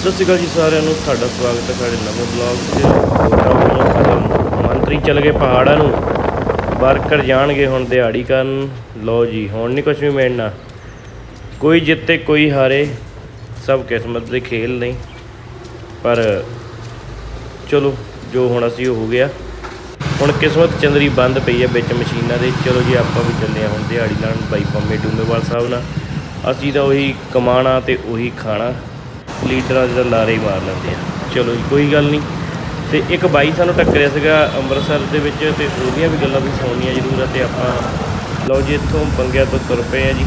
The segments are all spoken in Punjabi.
ਸਤਿ ਸ਼੍ਰੀ ਅਕਾਲ ਜੀ ਸਾਰਿਆਂ ਨੂੰ, ਤੁਹਾਡਾ ਸਵਾਗਤ ਹੈ ਸਾਡੇ ਨਵੇਂ ਬਲੌਗ 'ਚ ਮੰਤਰੀ ਚੱਲ ਗਏ ਪਹਾੜਾਂ ਨੂੰ, ਵਰਕਰ ਜਾਣਗੇ ਹੁਣ ਦਿਹਾੜੀ ਕਰਨ। ਲਓ ਜੀ, ਹੁਣ ਨਹੀਂ ਕੁਝ ਵੀ ਮਿਲਣਾ। ਕੋਈ ਜਿੱਤੇ, ਕੋਈ ਹਾਰੇ, ਸਭ ਕਿਸਮਤ ਦੇ ਖੇਲ ਨਹੀਂ ਪਰ ਚਲੋ, ਜੋ ਹੁਣ ਅਸੀਂ ਉਹ ਹੋ ਗਿਆ। ਹੁਣ ਕਿਸਮਤ ਚੰਦਰੀ ਬੰਦ ਪਈ ਹੈ ਵਿੱਚ ਮਸ਼ੀਨਾਂ ਦੇ। ਚਲੋ ਜੀ, ਆਪਾਂ ਵੀ ਚੱਲੇ ਹਾਂ ਹੁਣ ਦਿਹਾੜੀ ਲਾਉਣ ਬਾਈ ਪੰਮੇ ਡੂਮੇਵਾਲ ਸਾਹਿਬ ਨਾਲ। ਅਸੀਂ ਤਾਂ ਉਹੀ ਕਮਾਣਾ ਤੇ ਉਹੀ ਖਾਣਾ। ਲੀਡਰਾਂ ਦੇ ਤਾਂ ਲਾਰੇ ਹੀ ਮਾਰ ਲੈਂਦੇ ਆ। ਚਲੋ ਜੀ, ਕੋਈ ਗੱਲ ਨਹੀਂ। ਤੇ ਇੱਕ ਬਾਈ ਸਾਨੂੰ ਟੱਕਰਿਆ ਸੀਗਾ ਅੰਮ੍ਰਿਤਸਰ ਦੇ ਵਿੱਚ ਤੇ ਉਹਦੀਆਂ ਵੀ ਗੱਲਾਂ ਵੀ ਸੁਣਨੀਆਂ ਜ਼ਰੂਰ ਆ ਤੇ ਆਪਾਂ ਲਓ ਜੀ, ਇੱਥੋਂ ਬੰਗਿਆ ਤੋਂ ਤੁਰ ਪਏ ਆ ਜੀ।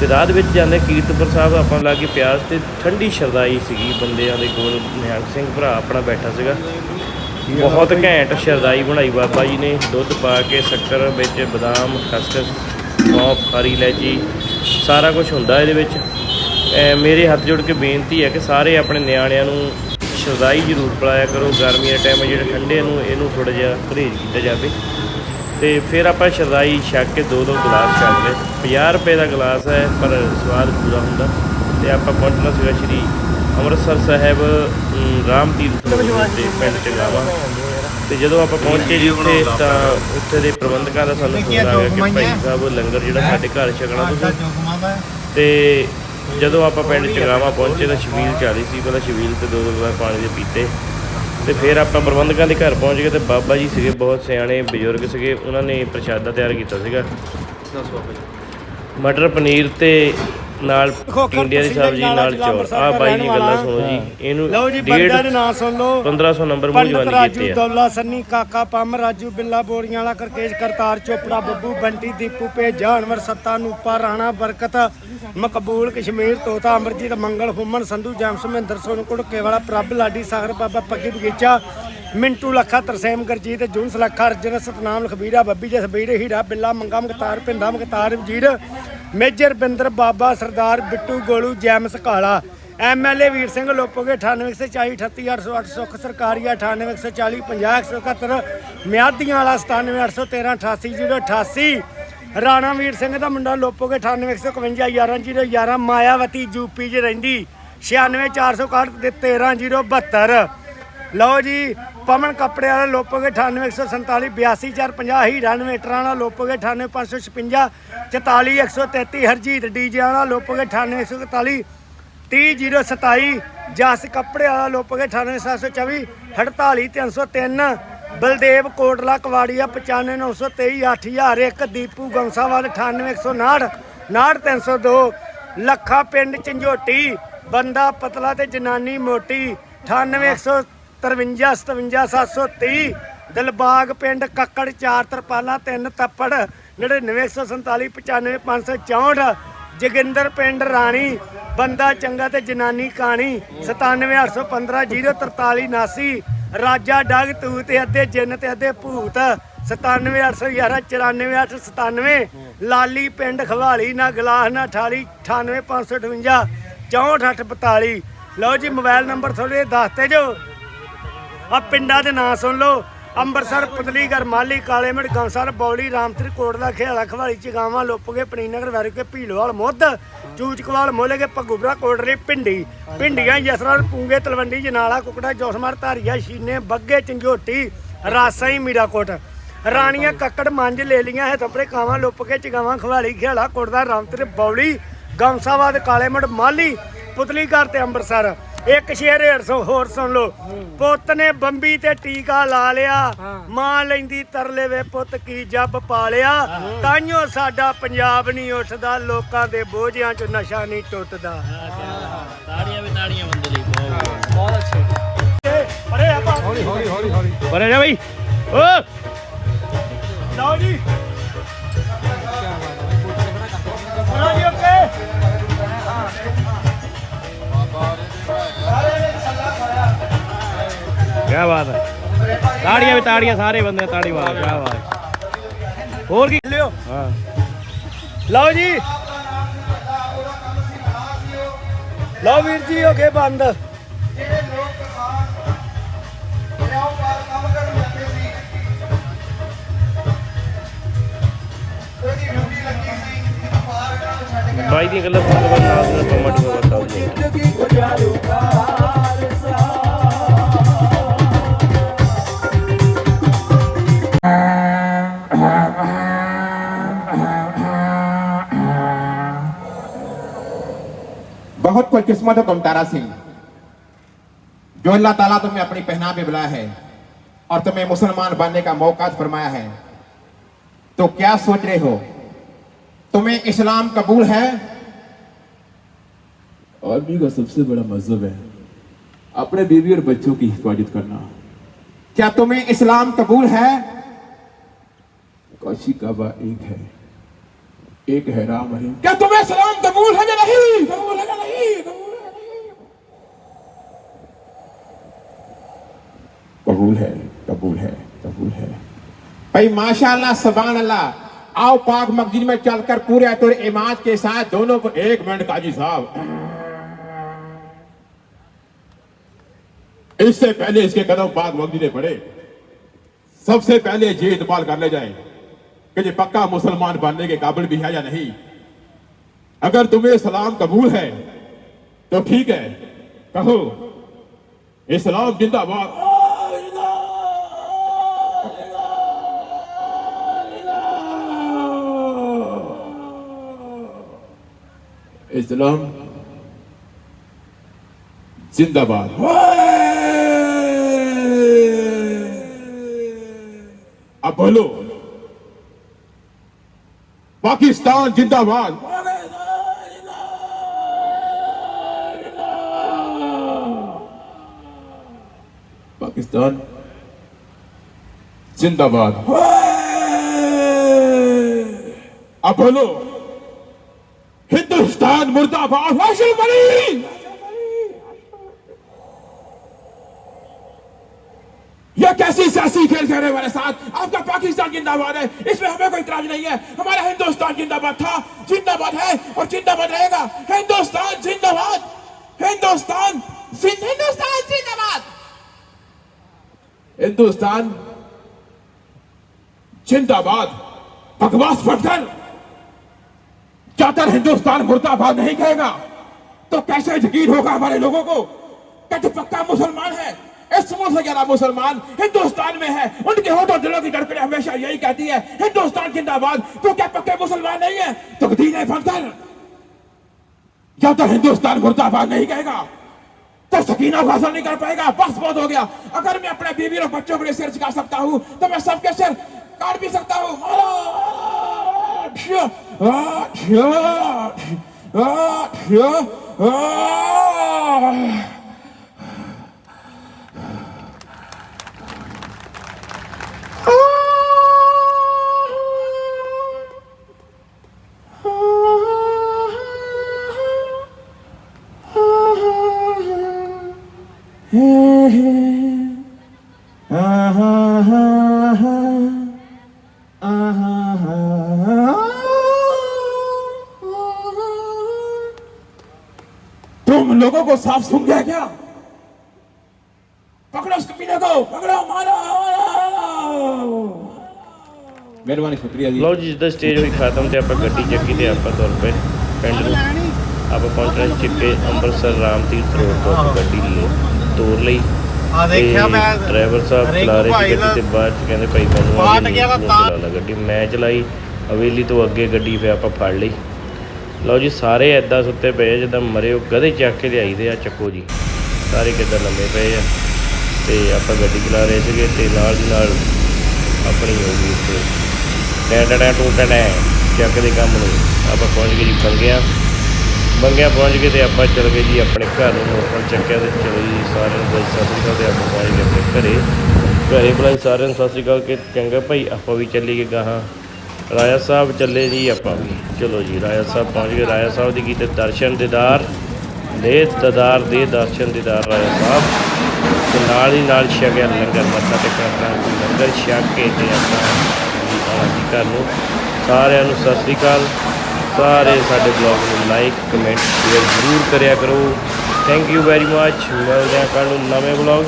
ਤੇ ਰਾਹ ਦੇ ਵਿੱਚ ਜਾਂਦੇ ਕੀਰਤਪੁਰ ਸਾਹਿਬ, ਆਪਾਂ ਲਾ ਕੇ ਪਿਆਸ ਤੇ ਠੰਡੀ ਸ਼ਰਦਾਈ ਸੀਗੀ ਬੰਦਿਆਂ ਦੇ ਕੋਲ। ਨਿਹੰਗ ਸਿੰਘ ਭਰਾ ਆਪਣਾ ਬੈਠਾ ਸੀਗਾ। ਬਹੁਤ ਘੈਂਟ ਸ਼ਰਦਾਈ ਬਣਾਈ ਬਾਬਾ ਜੀ ਨੇ। ਦੁੱਧ ਪਾ ਕੇ ਸ਼ੱਕਰ ਵਿੱਚ ਬਦਾਮ, ਖਸਖਸ ਸੌਂਫ ਹਰੀ ਇਲਾਇਚੀ, ਸਾਰਾ ਕੁਝ ਹੁੰਦਾ ਇਹਦੇ ਵਿੱਚ। ਮੇਰੇ ਹੱਥ ਜੋੜ ਕੇ ਬੇਨਤੀ ਹੈ ਕਿ ਸਾਰੇ ਆਪਣੇ ਨਿਆਣਿਆਂ ਨੂੰ ਸ਼ਰਦਾਈ ਜ਼ਰੂਰ ਪਿਲਾਇਆ ਕਰੋ। ਗਰਮੀ ਦੇ ਟਾਈਮ ਜਿਹੜੇ ਠੰਡੇ ਨੂੰ ਇਹਨੂੰ ਥੋੜਾ ਜਿਹਾ ਪਰਹੇਜ਼ ਕੀਤਾ ਜਾਵੇ। ਤੇ ਫਿਰ ਆਪਾਂ ਸ਼ਰਦਾਈ ਛੱਕ ਕੇ ਦੋ ਦੋ ਗਲਾਸ ਛੱਕ ਲਏ। 50 ਰੁਪਏ ਦਾ ਗਲਾਸ ਹੈ ਪਰ ਸਵਾਦ ਪੂਰਾ ਹੁੰਦਾ। ਤੇ ਆਪਾਂ ਪਹੁੰਚਣਾ ਸੀਗਾ ਸ਼੍ਰੀ ਅੰਮ੍ਰਿਤਸਰ ਸਾਹਿਬ ਰਾਮ ਤੀਰਥ ਦੇ ਪਿੰਡ ਚਗਾਵਾ। ਤੇ ਜਦੋਂ ਆਪਾਂ ਪਹੁੰਚੇ ਜੀ ਉੱਥੇ ਤਾਂ ਉੱਥੇ ਦੇ ਪ੍ਰਬੰਧਕਾਂ ਦਾ ਸਾਨੂੰ ਫੋਨ ਆ ਗਿਆ ਕਿ ਭਾਈ ਸਾਹਿਬ ਲੰਗਰ ਜਿਹੜਾ ਸਾਡੇ ਘਰ ਛਕਣਾ ਤੁਸੀਂ। ਤੇ ਜਦੋਂ ਆਪਾਂ ਪਿੰਡ ਚਗਾਵਾ ਪਹੁੰਚੇ ਤਾਂ ਸ਼ਬੀਲ ਚਾਲੀ ਸੀ ਪਹਿਲਾਂ ਸ਼ਬੀਲ ਤੇ ਦੋ ਦੋ ਗਲਾਸ ਪਾਣੀ ਦੇ ਪੀਤੇ। ਤੇ ਫਿਰ ਆਪਾਂ ਪ੍ਰਬੰਧਕਾਂ ਦੇ ਘਰ ਪਹੁੰਚ ਗਏ ਤੇ ਬਾਬਾ ਜੀ ਸੀਗੇ ਬਹੁਤ ਸਿਆਣੇ ਬਜ਼ੁਰਗ ਸੀਗੇ ਉਹਨਾਂ ਨੇ ਪ੍ਰਸ਼ਾਦਾ ਤਿਆਰ ਕੀਤਾ ਸੀਗਾ। ਮਟਰ ਪਨੀਰ ਤੇ ਨਾਲ ਟਿੰਡੀਆਂ ਦੀ ਸਬਜ਼ੀ ਨਾਲ ਚੌਲ। ਆ ਬਾਈ ਦੀ ਗੱਲਾਂ ਸੁਣੋ ਜੀ ਇਹਨੂੰ ਲਓ ਜੀ ਬੰਦਿਆਂ ਦੇ ਨਾਂ ਸੁਣ ਲਓ। 1500 ਨੰਬਰ ਮੂੰਹ ਜਵਾਨੀ ਕੀਤੇ ਆ। ਦੌਲਾ ਸੰਨੀ ਕਾਕਾ ਪੰਮ ਰਾਜੂ ਬਿੱਲਾ ਬੋਰੀਆਂ ਵਾਲਾ ਕਰਕੇਸ਼ ਕਰਤਾਰ ਚੋਪੜਾ ਬੱਬੂ ਬੰਟੀ ਦੀਪੂ ਪੇ ਜਾਨਵਰ ਸੱਤਾ ਨੂਪਾ ਰਾਣਾ ਬਰਕਤ ਮਕਬੂਲ ਕਸ਼ਮੀਰ, ਤੋਤਾ ਅਮਰਜੀਤ ਮੰਗਲ, ਹੁਮਨ, ਸੰਧੂ ਜੈਮਸ ਮਹਿੰਦਰ ਸੋਨ, ਕੁੜਕੇ ਵਾਲਾ, ਪ੍ਰਭ, ਲਾਡੀ, ਸਾਗਰ, ਬਾਬਾ, ਪੱਗੀ, ਬਗੀਚਾ, ਮਿੰਟੂ, ਲੱਖਾ, ਤਰਸੇਮ, ਗਰਜੀਤ, ਜੁਨਸ, ਲੱਖਾ, ਅਰਜਨ, ਸਤਨਾਮ, ਲਖਬੀਰਾ, ਬੱਬੀ, ਜਸਬੀਰ, ਹੀਰਾ, Billa, Manga Magtar Pinda Magtar Wazir, major Binder, Baba, Sardar, Bittu, Golu, James, Kala MLA Veer Singh, Lopoke 9840 38808 Sukh ਸਰਕਾਰੀ 9840 50171 ਮਿਆਦੀਆਂ ਵਾਲਾ 97813 88088 ਰਾਣਾ ਵੀਰ ਸਿੰਘ ਦਾ ਮੁੰਡਾ ਲੋਪੋਗੇ 9851 11011 ਮਾਇਆਵਤੀ ਯੂਪੀ 'ਚ ਰਹਿੰਦੀ 96461 ਤੇ 13072 ਲਓ ਜੀ, ਪਵਨ ਕੱਪੜੇ ਵਾਲਾ ਲੋਪੋਗੇ 98147 82450 ਹੀਰਾ ਇਨਵੇਟਰਾਂ ਵਾਲਾ ਲੋਪੋਗੇ 98556 44133 ਹਰਜੀਤ ਡੀਜੇ ਵਾਲਾ ਲੋਪੋਗੇ 98141 30027 ਜਸ ਕੱਪੜੇ ਵਾਲਾ ਲੋਪੋਗੇ 98724 48303 ਬਲਦੇਵ ਕੋਟਲਾ ਕਵਾੜੀਆ 95923 8001 ਦੀਪੂ ਗੰਸਾਵਾਲ 98159 99302 ਲੱਖਾ ਪਿੰਡ ਝੰਜੋਟੀ, ਬੰਦਾ ਪਤਲਾ ਤੇ ਜਨਾਨੀ ਮੋਟੀ 98153 57730 ਦਿਲਬਾਗ ਪਿੰਡ ਕੱਕੜ, ਚਾਰ ਤਰਪਾਲਾ, ਤਿੰਨ ਤੱਪੜ 99147 95564 ਜੋਗਿੰਦਰ ਪਿੰਡ ਰਾਣੀ, ਬੰਦਾ ਚੰਗਾ ਤੇ ਜਨਾਨੀ ਕਾਣੀ 97815 04379 ਰਾਜਾ ਡਗ ਤੂ ਤੇ ਅੱਧੇ ਜਿੰਨ ਤੇ ਅੱਧੇ ਭੂਤ। 97811 94897 ਲਾਲੀ ਪਿੰਡ ਖਵਾਲੀ, ਨਾ ਗਲਾਸ, ਨਾ ਠਾਲੀ 98558 6442 ਲਓ ਜੀ, ਮੋਬਾਈਲ ਨੰਬਰ ਥੋੜੇ ਦੱਸਤੇ ਜੋ। ਆ ਪਿੰਡਾਂ ਦੇ ਨਾਂ ਸੁਣ ਲਓ। ਅੰਮ੍ਰਿਤਸਰ ਪੁਤਲੀਗਰ ਮਾਲੀ ਕਾਲੇ ਮਿੰਟ ਗੰਸਰ ਬੌਲੀ ਰਾਮਤਰੀ ਕੋਟ ਦਾ ਖੇੜਾ ਖਵਾਲੀ ਚਗਾਵਾਂ ਲੋਪਗੇ ਪਣੀਨਗਰ ਵੈਰਕੇ ਭੀਲੋਵਾਲ, ਮੁੱਧ। ਚੂਚਕਵਾਲ ਮੋਲੇਗੇ ਪਗੂਬਰਾ ਕੋਟਰੀ ਪਿੰਡੀ ਪਿੰਡੀਆਂ ਯਸਰਾਲ ਪੂੰਗੇ ਤਲਵੰਡੀ ਜਨਾਲਾ ਕੁਕੜਾ ਜੋਸਮਰ ਧਾਰੀਆ ਸ਼ੀਨੇ ਬੱਗੇ ਚੰਝੋਟੀ ਰਾਸਾਈ ਮੀਰਾਕੋਟ ਰਾਣੀਆਂ ਕੱਕੜ ਮੰਜ ਲੈ ਲੀਆਂ ਹੈ ਤਪਰੇ ਕਾਵਾਂ ਲੁੱਪ ਕੇ ਚਗਾਵਾਂ ਖਵਾਲੀ ਖੇੜਾ ਕੋਟਦਾ ਰਾਮਤਰੀ ਬੌਲੀ ਗੰਸਾਵਾਦ ਕਾਲੇ ਮਿੰਟ ਮਾਲੀ ਪੁਤਲੀ ਘਰ ਤੇ ਅੰਮ੍ਰਿਤਸਰ। ਇੱਕ ਸ਼ੇਰ ਹੋਰ ਸੁ- ਹੋਰ ਸੁਣ ਲਓ। ਪੁੱਤ ਨੇ ਬੰਬੀ ਤੇ ਟੀਕਾ ਲਾ ਲਿਆ। ਮਾਂ ਲੈਂਦੀ ਤਰਲੇ ਵੇ ਪੁੱਤ ਕੀ ਜੱਬ ਪਾਲਿਆ। ਤਾਈਓ ਸਾਡਾ ਪੰਜਾਬ ਨਹੀਂ ਉੱਠਦਾ ਲੋਕਾਂ ਦੇ ਬੋਝਿਆਂ 'ਚ ਨਸ਼ਾ ਨਹੀਂ ਟੁੱਟਦਾ। ਤਾੜੀਆਂ ਵੀ ਤਾੜੀਆਂ ਬੰਦੇ ਲਈ ਬਹੁਤ ਬਹੁਤ ਅੱਛੇ। ਅਰੇ ਆਪਾਂ ਹੌਲੀ ਹੌਲੀ ਹੌਲੀ ਹੌਲੀ। ਬਰੇ ਜਾ ਬਈ। ਓ। ਲਓ ਜੀ। ਲਓ ਜੀ ਕੀ ਬਾਤ ਹੈ। ਤਾੜੀਆਂ ਵੀ ਤਾੜੀਆਂ ਸਾਰੇ ਬੰਦੇ ਤਾੜੀ ਮਾਰ ਕੀ ਬਾਤ ਹੈ। ਹੋਰ ਕੀ? ਲਿਓ। ਹਾਂ। ਲਓ ਜੀ। ਲਓ ਵੀਰ ਜੀ ਹੋ ਗਏ ਬੰਦ। ਬਾਈ ਦੀਆਂ ਗੱਲਾਂ ਸੁਣ ਕੇ ਬਾਅਦ ਨਾਲ ਨਾਲ ਪੰਮਾ ਟੂਆ ਬਤਾ ਜ਼ਿੰਦਗੀ ਗੁਜ਼ਾਰੂਗਾ آپ کو قسمت ہے تم تارا سنگھ۔ جو اللہ تعالیٰ تمہیں اپنی پہنا پہ بلا ہے اور تمہیں مسلمان بننے کا موقع فرمایا ہے تو کیا سوچ رہے ہو؟ تمہیں اسلام قبول ہے؟ آدمی کا سب سے بڑا مذہب ہے اپنے بیوی اور بچوں کی حفاظت کرنا۔ کیا تمہیں اسلام قبول ہے؟ کاشی کعبہ ایک ہے۔ ایک ہے رام رحیم کیا تمہیں سلام قبول ہے یا نہیں؟ قبول ہے یا نہیں؟ قبول ہے قبول ہے قبول ہے قبول بھائی ماشاء اللہ سبحان اللہ آؤ پاک مسجد میں چل کر پورے اطور اماد کے ساتھ دونوں کو ایک منٹ کاجی صاحب۔ اس سے پہلے اس کے قدم پاک مسجد پڑے سب سے پہلے جی اقبال کر لے جائیں۔ کہ یہ پکا مسلمان بننے کے قابل بھی ہے یا نہیں؟ اگر تمہیں اسلام قبول ہے، تو ٹھیک ہے، کہو۔ اسلام زندہ باد۔ اسلام زندہ باد۔ اب بولو۔ पाकिस्तान जिंदाबाद पाकिस्तान जिंदाबाद अब बोलो हिंदुस्तान मुर्दाबाद अशरफ अली यह कैसी सियासी खेल زندہ باد ہے۔ اس میں ہمیں کوئی اعتراض نہیں ہے۔ ہمارا ہندوستان زندہ باد تھا۔ زندہ باد ہے اور زندہ باد رہے گا۔ ہندوستان زندہ باد۔ ہندوستان زند... ہندوستان زندہ باد۔ ہندوستان زندہ باد۔ بکواس پڑھ کر۔ چادر ہندوستان مردہ باد نہیں کہے گا؟ تو کیسے یقین ہوگا ہمارے لوگوں کو کہ پکا مسلمان ہے اس سے زیادہ مسلمان ہندوستان میں ہے ان کے ہونٹوں دلوں کی دھڑکنیں ہمیشہ یہی کہتی ہے ہندوستان زندہ باد تو کیا پکے مسلمان نہیں ہے تقدیر فنکر یا تو ہندوستان مردہ آباد نہیں کہے گا تو سکینہ کو حاصل نہیں کر پائے گا بس بہت ہو گیا اگر میں اپنے بیوی اور بچوں کے لیے سر چکا سکتا ہوں تو میں سب کے سر کاٹ بھی سکتا ہوں तुम लोगों को साफ सुन गया क्या पकड़ो उस कमीने को पकड़ो मारो मेहरबानी शुक्रिया जी ਲਓ ਜੀ ਜਿੱਦਾਂ ਸਟੇਜ ਹੋਈ ਖਤਮ ਤੇ ਆਪਾਂ ਗੱਡੀ ਚੱਕੀ ਤੇ ਆਪਾਂ ਤੁਰ ਪਏ ਪਿੰਡ ਨੂੰ ਆਪਾਂ ਪਹੁੰਚਣਾ ਸੀ ਚਿੱਕੇ ਅੰਮ੍ਰਿਤਸਰ ਰਾਮ ਤੀਰਥ ਰੋਡ ਤੋਂ ਆਪਾਂ ਗੱਡੀ ਲਈ ਤੋਰ ਲਈ ਆ ਦੇਖਿਆ ਤੇ ਮੈਂ ਡਰਾਈਵਰ ਸਾਹਿਬ ਚਲਾ ਰਹੇ ਸੀ ਗੱਡੀ ਤੇ ਬਾਅਦ ਚ ਕਹਿੰਦੇ ਭਾਈ ਮੈਨੂੰ ਪਾਟ ਗਿਆ ਤਾਂ- ਚਲਾ ਗੱਡੀ। ਮੈਂ ਚਲਾਈ ਹਵੇਲੀ ਤੋਂ ਅੱਗੇ ਗੱਡੀ ਫੇ ਆਪਾਂ ਫੜ ਲਈ। ਲਓ ਜੀ ਸਾਰੇ ਐਦਾਂ ਸੁੱਤੇ ਪਏ ਜਿੱਦਾਂ ਮਰੇ ਉਹ ਗਧੇ ਚੱਕ ਕੇ ਲਿਆਈਦੇ ਆ ਚੱਕੋ ਜੀ। ਸਾਰੇ ਕਿੱਦਾਂ ਲੰਮੇ ਪਏ ਆ। ਤੇ ਆਪਾਂ ਗੱਡੀ ਚਲਾ ਰਹੇ ਸੀਗੇ ਤੇ ਨਾਲ ਦੀ ਨਾਲ ਆਪਣੀ ਹੋ ਗਈ ਉੱਤੇ ਟੈ ਟੈ ਟੈ ਟੂ ਟੈ ਟੈ ਚੱਕ ਦੇ ਕੰਮ ਨੂੰ। ਆਪਾਂ ਪਹੁੰਚ ਗਏ ਜੀ ਬੰਗਿਆ ਮੰਗਿਆ ਪਹੁੰਚ ਗਏ ਤੇ ਆਪਾਂ ਚਲ ਗਏ ਜੀ ਆਪਣੇ ਘਰ ਨੂੰ ਮੋਟਰ ਚੱਕਿਆ ਤੇ ਚਲੋ ਜੀ ਸਾਰਿਆਂ ਨੂੰ ਬਈ ਸਤਿ ਸ਼੍ਰੀ ਅਕਾਲ ਤੇ ਆਪਾਂ ਪਹੁੰਚ ਗਏ ਆਪਣੇ ਘਰੇ। ਘਰੇ ਬੁਲਾਈ ਸਾਰਿਆਂ ਨੂੰ ਸਤਿ ਸ਼੍ਰੀ ਅਕਾਲ ਕਿ ਚੰਗਾ ਭਾਈ, ਆਪਾਂ ਵੀ ਚੱਲੀਏ ਗਾਹਾਂ। ਰਾਜਾ ਸਾਹਿਬ ਚੱਲੇ ਜੀ ਆਪਾਂ ਵੀ। ਚਲੋ ਜੀ, ਰਾਜਾ ਸਾਹਿਬ ਪਹੁੰਚ ਗਏ। ਰਾਜਾ ਸਾਹਿਬ ਦੀ ਕੀਤੇ ਦਰਸ਼ਨ ਦੀਦਾਰ ਦੇ ਦਦਾਰ ਦੇ ਦਰਸ਼ਨ ਦੀਦਾਰ ਰਾਜਾ ਸਾਹਿਬ। ਤੇ ਨਾਲ ਹੀ ਨਾਲ ਛਕਿਆ ਲੰਗਰ ਮੱਥਾ ਟੇਕਣਾ ਲੰਗਰ ਛਕ ਕੇ ਤੇ ਆਪਾਂ ਜੀ ਘਰ ਨੂੰ। ਸਾਰਿਆਂ ਨੂੰ ਸਤਿ ਸ਼੍ਰੀ ਅਕਾਲ। ਸਾਰੇ ਸਾਡੇ ਬਲੌਗ ਨੂੰ ਲਾਈਕ ਕਮੈਂਟ ਸ਼ੇਅਰ ਜ਼ਰੂਰ ਕਰਿਆ ਕਰੋ। ਥੈਂਕ ਯੂ ਵੈਰੀ ਮੱਚ ਮਿਲਦੇ ਹਾਂ ਕੱਲ੍ਹ ਨੂੰ ਨਵੇਂ ਬਲੌਗ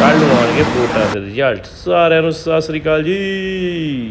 ਕੱਲ੍ਹ ਨੂੰ ਆਉਣਗੇ ਵੋਟਾਂ ਦੇ ਰਿਜ਼ਲਟ ਸਾਰਿਆਂ ਨੂੰ ਸਤਿ ਸ਼੍ਰੀ ਅਕਾਲ ਜੀ।